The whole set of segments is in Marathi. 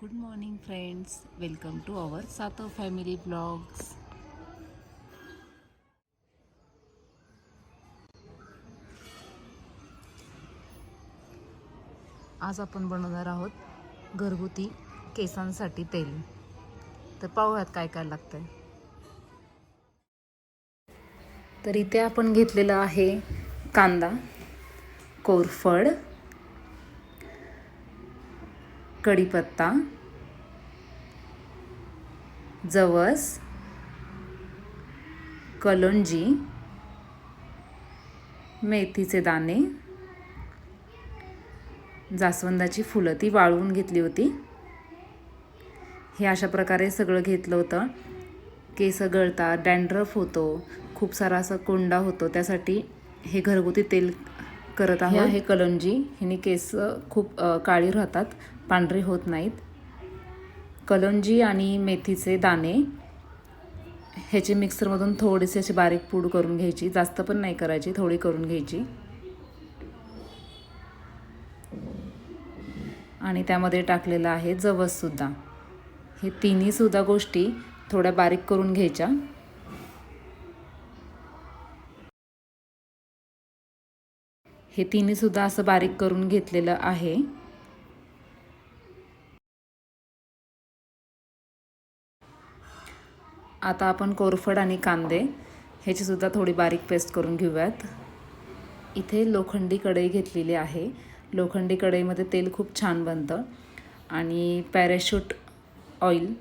Good morning friends welcome to our Sato family blogs आज आपण बनवणार आहोत घरगुती केसांसाठी तेल. तर पाहूयात काय काय लागतंय. तर इथे आपण घेतलेलं आहे कांदा कोरफड कढीपत्ता जवस कलोंजी मेथीचे दाणे जास्वंदाची फुलं. ती वाळवून घेतली होती. हे अशा प्रकारे सगळं घेतलं होतं. केस गळतात डॅन्ड्रफ होतो खूप सारा असा कोंडा होतो. त्यासाठी हे घरगुती तेल करत आहे हे कलंजी. ह्याने केस खूप काळी राहतात. पांढरे होत नाहीत. कलंजी आणि मेथीचे दाणे ह्याचे मिक्सरमधून थोडीशी अशी बारीक पूड करून घ्यायची. जास्त पण नाही करायची थोडी करून घ्यायची. आणि त्यामध्ये टाकलेलं आहे जवससुद्धा हे तिन्हीसुद्धा गोष्टी थोड्या बारीक करून घ्यायच्या. हे तिन्हीसुद्धा असं बारीक करून घेतलेलं आहे. आता आपण कोरफड आणि कांदे ह्याचीसुद्धा थोडी बारीक पेस्ट करून घेऊयात. इथे लोखंडी कढई घेतलेली आहे. लोखंडी कढईमध्ये तेल खूप छान बनतं. आणि पॅराशूट ऑइल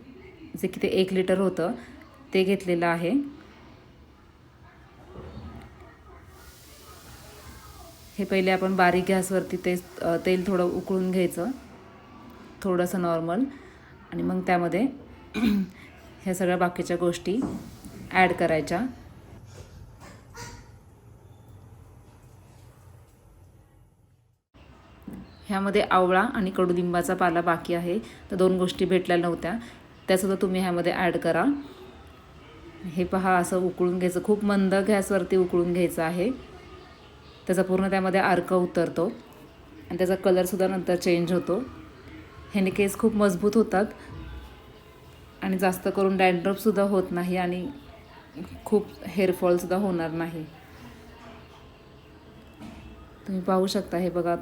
जे की ते एक लिटर होतं ते घेतलेलं आहे. हे पहिले आपण बारीक गॅसवरती ते तेल थोडं उकळून घ्यायचं. थोडंसं नॉर्मल. आणि मग त्यामध्ये ह्या सगळ्या बाकीच्या गोष्टी ॲड करायच्या. ह्यामध्ये आवळा आणि कडुलिंबाचा पाला बाकी आहे. तर दोन गोष्टी भेटल्या नव्हत्या. त्यासुद्धा तुम्ही ह्यामध्ये ॲड करा. हे पहा असं उकळून घ्यायचं. खूप मंद गॅसवरती उकळून घ्यायचं आहे. त्याचा पूर्ण त्यामध्ये अर्क उतरतो. आणि त्याचा कलरसुद्धा नंतर चेंज होतो. ह्याने केस खूप मजबूत होतात. आणि जास्त करून डॅन्ड्रफसुद्धा होत नाही आणि खूप हेअरफॉलसुद्धा होणार नाही. तुम्ही पाहू शकता हे बघा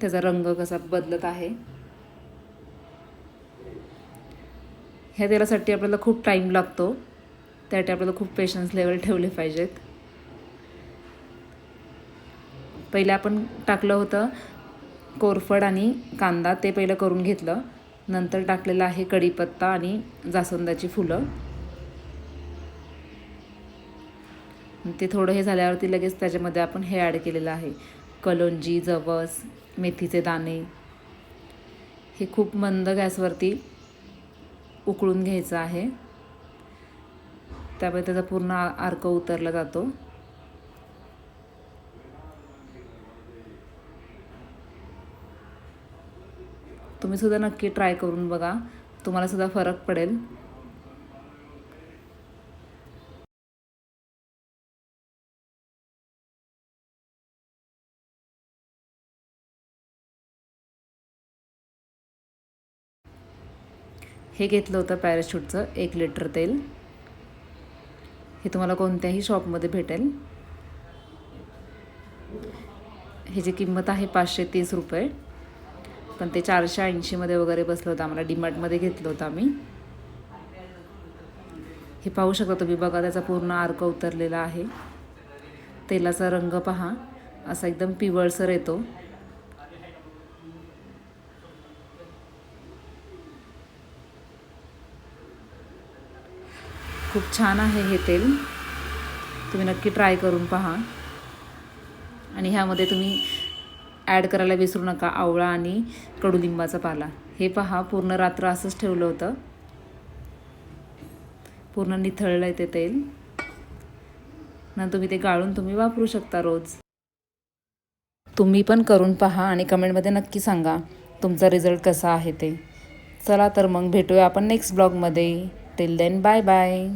त्याचा रंग कसा बदलत आहे. ह्या तेलासाठी आपल्याला खूप टाईम लागतो. त्यासाठी आपल्याला खूप पेशन्स लेवल ठेवले पाहिजेत. पहिले आपण टाकलं होतं कोरफड आणि कांदा ते पहिलं करून घेतलं. नंतर टाकलेलं आहे कढीपत्ता आणि जास्वंदाची फुलं. ते थोडं हे झाल्यावरती लगेच त्याच्यामध्ये आपण हे ॲड केलेलं आहे. कलोंजी जवस मेथीचे दाणे. हे खूप मंद गॅसवरती उकळून घ्यायचं आहे. त्यामुळे त्याचा पूर्ण आ- अर्क उतरला जातो. तुम्ही सुद्धा नक्की ट्राय करून बघा. तुम्हाला सुद्धा फरक पडेल. हे घेतलं होतं पॅराशूटचं एक लिटर तेल. हे तुम्हाला कोणत्याही शॉपमध्ये भेटेल. ह्याची किंमत आहे पाचशे तीस रुपये. पण ते चारशे ऐंशीमध्ये वगैरे बसलं होतं. आम्हाला डीमार्टमध्ये घेतलं होतं आम्ही. हे पाहू शकता तुम्ही बघा त्याचा पूर्ण अर्क उतरलेला आहे. तेलाचा रंग पहा. असा एकदम पिवळसर येतो. खूप छान आहे हे तेल. तुम्ही नक्की ट्राय करून पहा. आणि ह्यामध्ये तुम्ही ॲड करायला विसरू नका आवळा आणि कडुलिंबाचा पाला. हे पहा पूर्ण रात्र असंच ठेवलं होतं. पूर्ण निथळलं आहे ते तेल. ना तुम्ही ते गाळून तुम्ही वापरू शकता रोज. तुम्ही पण करून पहा आणि कमेंटमध्ये नक्की सांगा तुमचा रिझल्ट कसा आहे ते. चला तर मग भेटूया आपण नेक्स्ट ब्लॉगमध्ये. Till then bye bye.